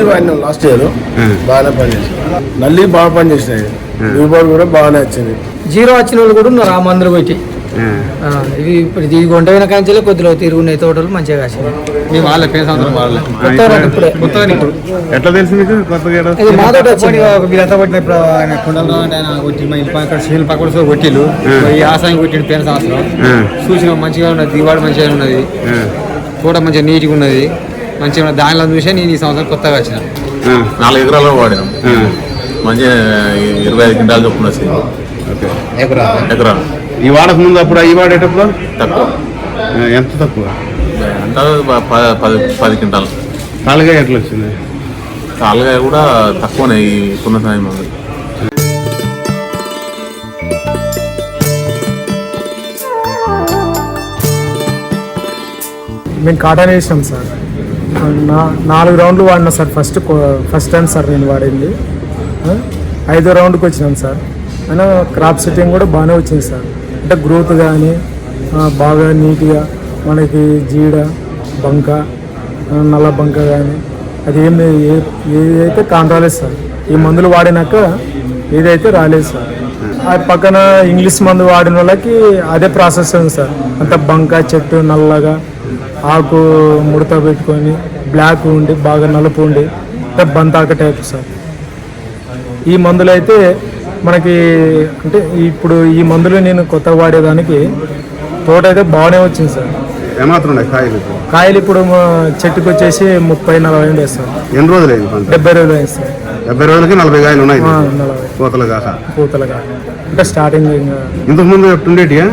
మిర్చి వాడినాం last year బాగానే పనిచేసింది నల్లి బాగా పనిచేసినాయి దిగుబడి కూడా బాగానే వచ్చింది. జీరో వచ్చిన వాళ్ళు కూడా ఉన్నారు ఆ మందులు పెట్టి ఇవి ఇప్పుడు ఇది గుంటైన కాంచెలే కొద్దిలో తిరుగున్నాయి తోటలు మంచిగా కాసినాయి మీ వాళ్ళే ఎట్లా తెలుసు మీకు? కొత్తగా వీళ్ళంతా ఆయన కుండలో ఆయన కొట్టి శీల కొట్టిలు ఈ ఆసాయం కొట్టిన పేరు సంవత్సరం. చూసిన మంచిగా ఉన్నది దివాడు మంచిగా ఉన్నది. తోట మంచిగా నీట్గా ఉన్నది. మంచిగా దానిలో చూసే నేను ఈ సంవత్సరం కొత్తగా వచ్చిన. నాలుగు ఎకరాలు వాడినాం. ఆ, మంచిగా ఇరవై ఐదు క్వింటాలు చొప్పున వచ్చింది. ఎకరాలు. ఈ వాడక ముందు అప్పుడు ఈ వాడేటప్పుడు? తక్కువ. ఎంత తక్కువ? ప- పది పది క్వింటాలు. తాలుగా ఎట్లా వచ్చింది? తాలుగా కూడా తక్కువనే ఈ పున్న సాయం ఉంది మేము కాటన్ వేసినాం సార్. నాలుగు రౌండ్లు వాడినా sir. First first time sir నేను వాడింది. ఐదో రౌండ్కి వచ్చినాను సార్. అయినా క్రాప్ సెట్టింగ్ కూడా బాగానే వచ్చింది సార్. అంటే గ్రోత్ కానీ బాగా నీట్గా మనకి జీడ బంక నల్ల బంక కానీ అది ఏమి ఏ- ఏదైతే కాంట్రాలేదు సార్. ఈ మందులు వాడినాక ఏదైతే రాలేదు సార్. ఆ పక్కన ఇంగ్లీష్ మందు వాడిన వాళ్ళకి అదే ప్రాసెస్ ఉంది సార్. అంత బంక చెట్టు నల్లగా ఆకు ముడత పెట్టుకొని బ్లాక్ ఉండి బాగా నలుపు ఉండి బంతాక టైప్ సార్. ఈ మందులు అయితే మనకి అంటే ఇప్పుడు ఈ మందులు నేను కొత్త వాడేదానికి తోట అయితే బాగానే వచ్చింది సార్. ఏమాత్రం కాయలు? కాయలు ఇప్పుడు చెట్టుకు వచ్చేసి ముప్పై నలభై ఉండే సార్. ఎన్ని రోజులు అయింది డెబ్బై రోజులు అయింది సార్. డెబ్బై రోజులకి నలభై కాయలు ఉన్నాయి ఆ, నలభై. కోతలు కాక పూతలుగా అంటే స్టార్టింగ్ ఇంకా ఇంతకు ముందు ఎట్టుండేటియా?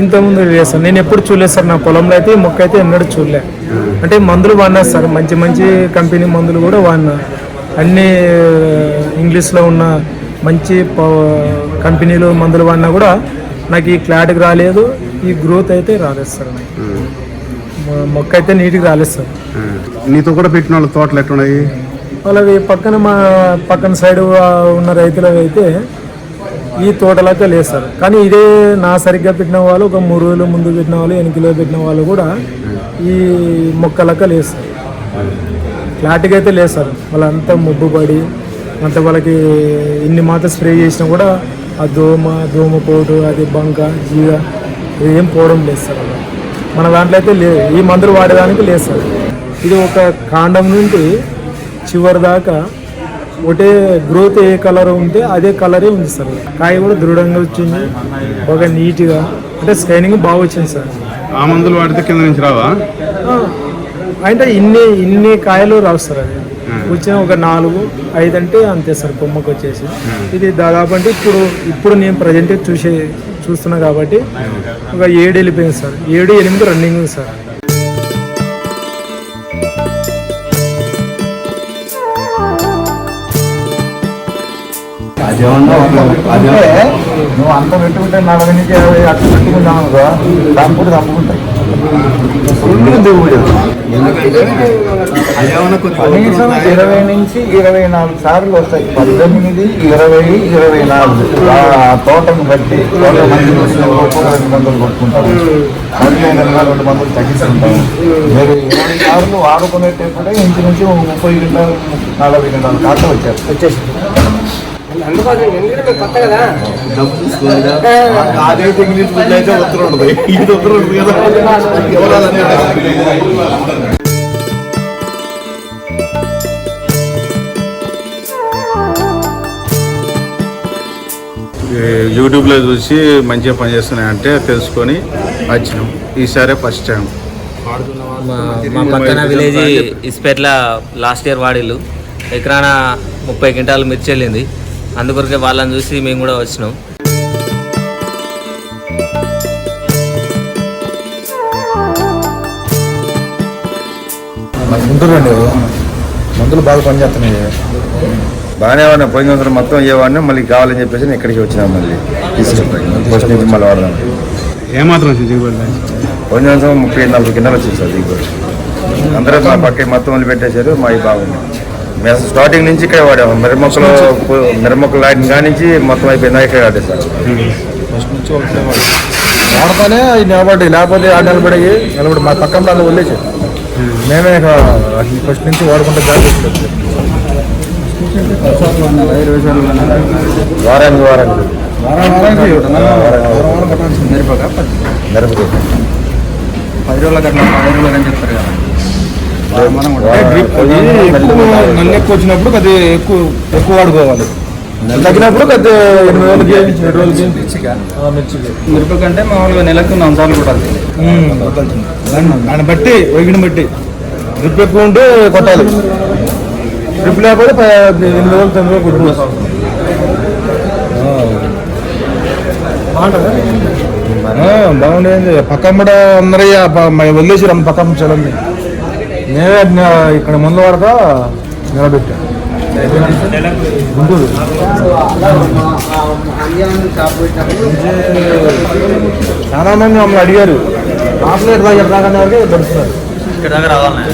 ఇంతకుముందు లేదు సార్ నేను ఎప్పుడు చూడలేదు సార్ నా పొలంలో అయితే ఈ మొక్క అయితే ఎన్నడూ చూడలే. అంటే మందులు వాడినా సార్ మంచి మంచి కంపెనీ మందులు కూడా వాడినా. అన్ని ఇంగ్లీష్లో ఉన్న మంచి కంపెనీలు మందులు వాడినా కూడా నాకు ఈ క్లాట్కి రాలేదు ఈ గ్రోత్ అయితే రాలేదు సార్ మొక్క అయితే నీట్గా రాలేదు సార్. నీతో కూడా పెట్టిన వాళ్ళ తోటలు ఎట్లున్నాయి? వాళ్ళవి పక్కన మా పక్కన సైడ్ ఉన్న రైతులవి అయితే ఈ తోటలకే లేస్తారు కానీ ఇదే నా సరిగ్గా పెట్టిన వాళ్ళు ఒక మూడు రోజులు ముందు పెట్టిన వాళ్ళు ఎనిమిదిలో పెట్టిన వాళ్ళు కూడా ఈ మొక్కలక లేస్తారు ఫ్లాట్గా అయితే లేస్తారు వాళ్ళంతా ముబ్బు పడి అంత వాళ్ళకి ఇన్ని మాత్రం స్ప్రే చేసినా కూడా ఆ దోమ దోమ పోటు అది బంక జీవ ఏం పోవడం లేస్తారు మన దాంట్లో అయితే లేదు ఈ మందులు వాడేదానికి లేస్తారు ఇది ఒక కాండం నుండి చివరి దాకా ఒకటే గ్రోత్ ఏ కలర్ ఉంటే అదే కలరే ఉంది సార్. కాయ కూడా దృఢంగా వచ్చింది బాగా నీట్గా అంటే స్కైనింగ్ బాగా వచ్చింది సార్. ఆ మందులు వాడితే కింద నుంచి రావా? అంటే ఇన్ని ఇన్ని కాయలు రావు సార్ అది. వచ్చిన ఒక నాలుగు ఐదు అంటే అంతే సార్ కొమ్మకు వచ్చేసి. ఇది దాదాపు అంటే ఇప్పుడు ఇప్పుడు నేను ప్రజెంట్ చూసే చూస్తున్నా కాబట్టి ఒక ఏడు వెళ్ళిపోయింది సార్. ఏడు ఎనిమిది రన్నింగ్ నువ్వు అంత పెట్టుకుంటే నలభై నుంచి యాభై అట్లా పెట్టుకుంటావు అనుకో దాని కూడా తప్పుకుంటాయి కనీసం ఇరవై నుంచి ఇరవై నాలుగు సార్లు వస్తాయి. పద్దెనిమిది ఇరవై ఇరవై నాలుగు. ఆ తోటను బట్టి తోట మంది రెండు మందులు కొట్టుకుంటారు. పదిహేను రెండు మందులు తగ్గిస్తుంటాం మీరు ఇరవై సార్లు వాడుకునేటప్పుడే ఇంటి నుంచి ముప్పై గంటలు నలభై గంటలు కాక వచ్చారు వచ్చేసి అదైతే ఇంగ్లీష్ అయితే ఉత్తరం ఉండదు. ఇది ఉత్తరం ఉండదు కదా. యూట్యూబ్లో చూసి మంచిగా పనిచేస్తున్నాయంటే తెలుసుకొని వచ్చినాం. ఈసారి ఫస్ట్ టైం మా మా పక్కన విలేజ్ ఇస్పేట్ల లాస్ట్ ఇయర్ వాడిల్లు. ఎకరాన ముప్పై క్వింటాలు మిర్చి వెళ్ళింది. అందుకొరకే వాళ్ళని చూసి మేము కూడా వచ్చినాం. ఉంటుందండి మందులు బాగా పనిచేస్తున్నాయి బాగానే ఉన్నాయి పోయిన సంవత్సరం మొత్తం అయ్యేవాడిని మళ్ళీ కావాలని చెప్పేసి నేను ఇక్కడికి వచ్చినాం మళ్ళీ. తీసుకుంటాం నుంచి మళ్ళీ వాడదాం. ఏమాత్రం దిగుబడి పోయిన సంవత్సరం ముప్పై నలభై కిందలు వచ్చింది సార్ దిగుబడి. అందరూ మా పక్క మొత్తం వదిలి పెట్టేశారు మా బాగుంది మేము స్టార్టింగ్ నుంచి ఇక్కడే వాడాము. మిరమొక్కలు మిరమొక్కలు లాంటి కాడి నుంచి మొత్తం అయిపోయిందా. ఇక్కడ వాడే సార్. ఫస్ట్ నుంచి ఒకటే వాడతానే అవి నిలబడ్డాయి లేకపోతే ఆ నిలబడి నిలబడి మా పక్కన వాళ్ళు వదిలేసి. మేమే ఫస్ట్ నుంచి వాడుకుంటే జాగ్రత్త వారానికి వారానికి. మిరపకాయ పది రోజుల కట్లా పది రోజుల అని చెప్తారు కదా. నల్లి ఎక్కువ వచ్చినప్పుడు అది ఎక్కువ ఎక్కువ వాడుకోవాలి. తగ్గినప్పుడు కొద్ది ఎనిమిది రోజులకి ఏడు రోజులకి మిరప కంటే మామూలుగా నెలకు నాలుగు సార్లు కొట్టాలి. దాన్ని బట్టి వైగిని బట్టి. డ్రిప్ ఎక్కువ ఉంటే కొట్టాలి. డ్రిప్ లేకపోతే ఎనిమిది రోజులు తొమ్మిది రోజులు కొట్టుకోవాలి. బాగుండేది. పక్కమ్మడ అందరూ వదిలేసి రమ్మ పక్కమ్మ చలండి నేనే ఇక్కడ ముందు వాడతా నిలబెట్టా. గుంటూరు. చాలా మంది మమ్మల్ని అడిగారు. ఆఫ్లైట్ దాకా ఎట్లాగనే వరకు దొరుకుతున్నారు ఇక్కడ రావాలన్నా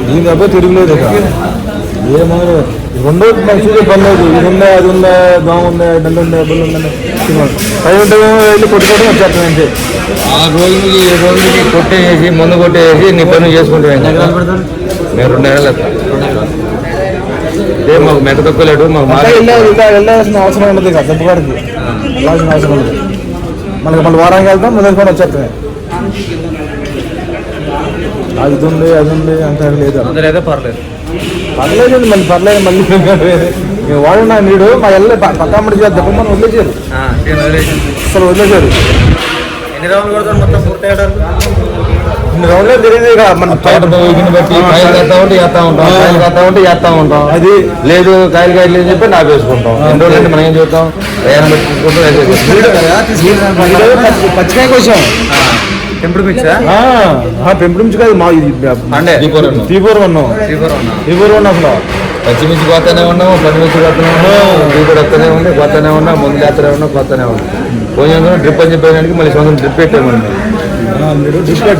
దీని తప్ప తిరుగులేదు ఏ మొదలు రెండో మాకు చూసే పని లేదు. ఇది ఉందా అది ఉందా దోమ ఉందా దండ ఉందా బుల్ ఉందా పై ఉంటే వెళ్ళి కొట్టుకోవడం వచ్చేస్తాం అంతే. ఆ రోజుకి ఏ రోజుకి కొట్టేసి మందు కొట్టేసి నీ పనులు చేసుకుంటే మేము రెండు నెలలు ఇదే మాకు మెక్క తక్కువలేడు మాకు వెళ్ళాల్సిన అవసరం ఉండదు ఇక దెబ్బకాడికి వెళ్ళాల్సిన అవసరం ఉండదు. మనకి మళ్ళీ వారానికి వెళ్తాం మొదలుకొని వచ్చేస్తాం. అది ఉంది అది ఉంది అంత లేదు. అందరైతే పర్లేదు. పర్లేదు మళ్ళీ పర్లేదు మళ్ళీ మేము వాడినా నీడు మా వెళ్ళే పక్కమ్మడి చేద్దాం. మనం వదిలేసారు ఆ, నేను వదిలేసాను. అసలు వదిలేసారు ఎన్ని రౌండ్లు కొడతారు మొత్తం పూర్తి అయ్యేటప్పుడు? ఇన్ని రౌండ్లే తెలియదు ఇక. మన తోట పోయిన బట్టి కాయలు కడతా ఉంటే చేస్తా ఉంటాం. కాయలు కడతా ఉంటే చేస్తా ఉంటాం. అది లేదు కాయలు కాయలు అని చెప్పి నాకు వేసుకుంటాం రెండు రోజులు అంటే మనం ఏం చూద్దాం ప్రయాణం పెట్టి చూసుకుంటాం వేసేసుకుంటాం. పచ్చికాయ కోసం. మిక్సా పెంపుడు నుంచి కాదు మా ఇది అంటే. తీపూర్ ఉన్నాం తీపూర్ ఉన్నాం అసలు. పచ్చిమిర్చి కొత్తనే ఉన్నాం పచ్చిమిర్చి కొత్తనే ఉన్నాం దిగుబడి వస్తూనే ఉంది కొత్తనే ఉన్నాం ముందు లేస్తూనే ఉన్నాం కొత్తనే ఉన్నాం పోయిన డ్రిప్ అని చెప్పేదానికి మళ్ళీ సొంతం డ్రిప్ పెట్టామండి.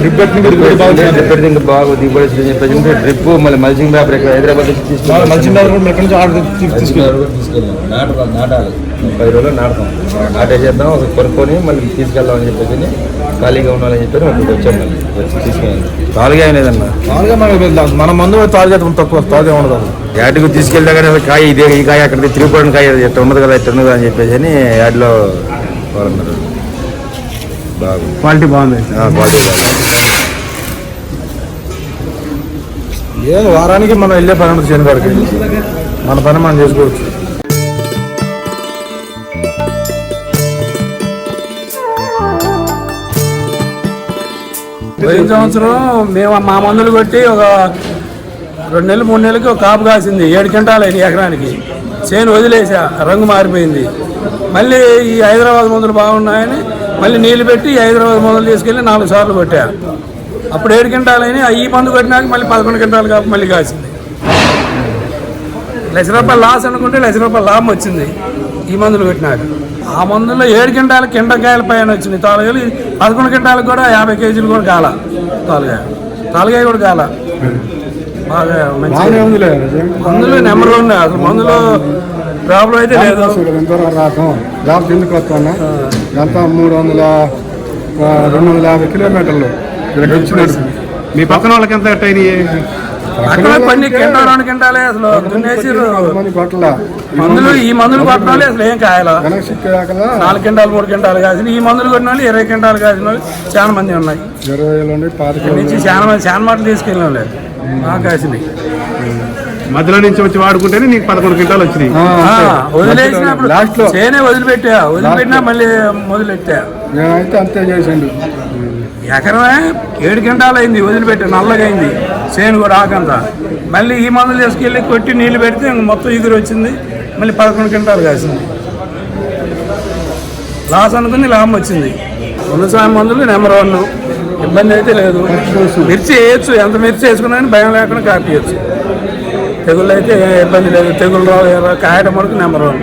డ్రిప్ పెడితే ఇంకా బాగా దిగుబడి వస్తుందని చెప్పేసి డ్రిప్ మళ్ళీ మల్చింగ్ పేపర్ ఇక్కడ హైదరాబాద్ నుంచి తీసుకున్నాం మంచి కూడా ఎక్కడి నుంచి ఆర్డర్ తీసుకెళ్ళి. తీసుకెళ్ళాం నాటాలి. ముప్పై రోజులు నాటుతాం నాటేసేద్దాం ఒక కొనుక్కొని మళ్ళీ తీసుకెళ్దాం అని చెప్పేసి ఖాళీగా ఉండాలని చెప్పి ఒకటి వచ్చాం మళ్ళీ. వచ్చి తీసుకెళ్ళాం. తాలుగా ఏం లేదన్న? తాలుగా మనకి మన మందు తాలు చేస్తాం తక్కువ తాలుగా ఉండదు యాడ్కి తీసుకెళ్తే కానీ అసలు కాయ ఇదే ఈ కాయ అక్కడ తిరిగిపోవడం కాయ ఇట్లా ఉండదు కదా ఇట్లా ఉండదు అని చెప్పేసి అని యాడ్లో వాళ్ళన్నారు బాగుంది. క్వాలిటీ బాగుంది. క్వాలిటీ ఏదో వారానికి మనం వెళ్ళే పని ఉంటుంది శనివారికి. మన పని మనం చేసుకోవచ్చు. పోయిన సంవత్సరం మేము మా మందులు కొట్టి ఒక రెండు నెలలు మూడు నెలలకి ఒక కాపు కాసింది ఏడు క్వింటాలు అయింది ఎకరానికి. చేను వదిలేసా రంగు మారిపోయింది. మళ్ళీ ఈ హైదరాబాద్ మందులు బాగున్నాయని మళ్ళీ నీళ్ళు పెట్టి హైదరాబాద్ మందులు తీసుకెళ్ళి నాలుగు సార్లు కొట్టా. అప్పుడు ఏడు క్వింటాలు అయినాయి ఈ మందు కొట్టినాక మళ్ళీ పదకొండు క్వింటాలు కాపు మళ్ళీ కాసింది. లక్ష రూపాయలు లాస్ అనుకుంటే లక్ష రూపాయలు లాభం వచ్చింది ఈ మందులు పెట్టినాక ఆ మందుల్లో ఏడు క్వింటాలు కింటకాయల పైన వచ్చింది తాలుగాయలు పదకొండు క్వింటాలకు కూడా యాభై కేజీలు కూడా కాల తాలుగాయ తాలుగాయ కూడా కాల బాగా మంచి మందులు నెంబర్ వన్ అసలు మందులో ప్రాబ్లం అయితే లేదు. రాకం జాబ్ ఎందుకు ఎంత? మూడు వందల రెండు వందల యాభై కిలోమీటర్లు. ఇక్కడ మీ పక్కన వాళ్ళకి ఎంత అయినాయి? అక్కడ పని కింటా రెండు కింటాలే అసలు దున్నేసి మంది కొట్టల మందులు ఈ మందులు కొట్టాలి అసలు ఏం కాయాల? కదా నాలుగు క్వింటాలు మూడు క్వింటాలు కాసిన ఈ మందులు కొట్టిన వాళ్ళు ఇరవై క్వింటాలు కాసిన వాళ్ళు చాలా మంది ఉన్నాయి. నుంచి చాలా మంది చాలా మాటలు తీసుకెళ్ళిన లేదు బాగా కాసినాయి. మధ్యలో నుంచి వచ్చి వాడుకుంటేనే నీకు పదకొండు క్వింటాలు వచ్చినాయి. వదిలేసినప్పుడు లాస్ట్లో చేనే వదిలిపెట్టా. వదిలిపెట్టినా మళ్ళీ మొదలెట్టా నేనైతే అంతే చేసిండు ఎకరమే ఏడు గంటలు అయింది వదిలిపెట్టి. నల్లగా అయింది. చేను కూడా ఆకంతా మళ్ళీ ఈ మందులు తీసుకెళ్ళి కొట్టి నీళ్ళు పెడితే మొత్తం ఎగురు వచ్చింది. మళ్ళీ పదకొండు గంటలు కాసింది. లాస్ అనుకుని లాభం వచ్చింది. ఉన్నసాయం మందులు నెంబర్ వన్. ఇబ్బంది అయితే లేదు. మిర్చి వేయచ్చు. ఎంత మిర్చి వేసుకున్నా భయం లేకుండా కాపీయచ్చు. తెగుళ్ళు అయితే ఇబ్బంది లేదు. తెగుళ్ళు రావు, కాయడం వరకు నెంబర్ వన్.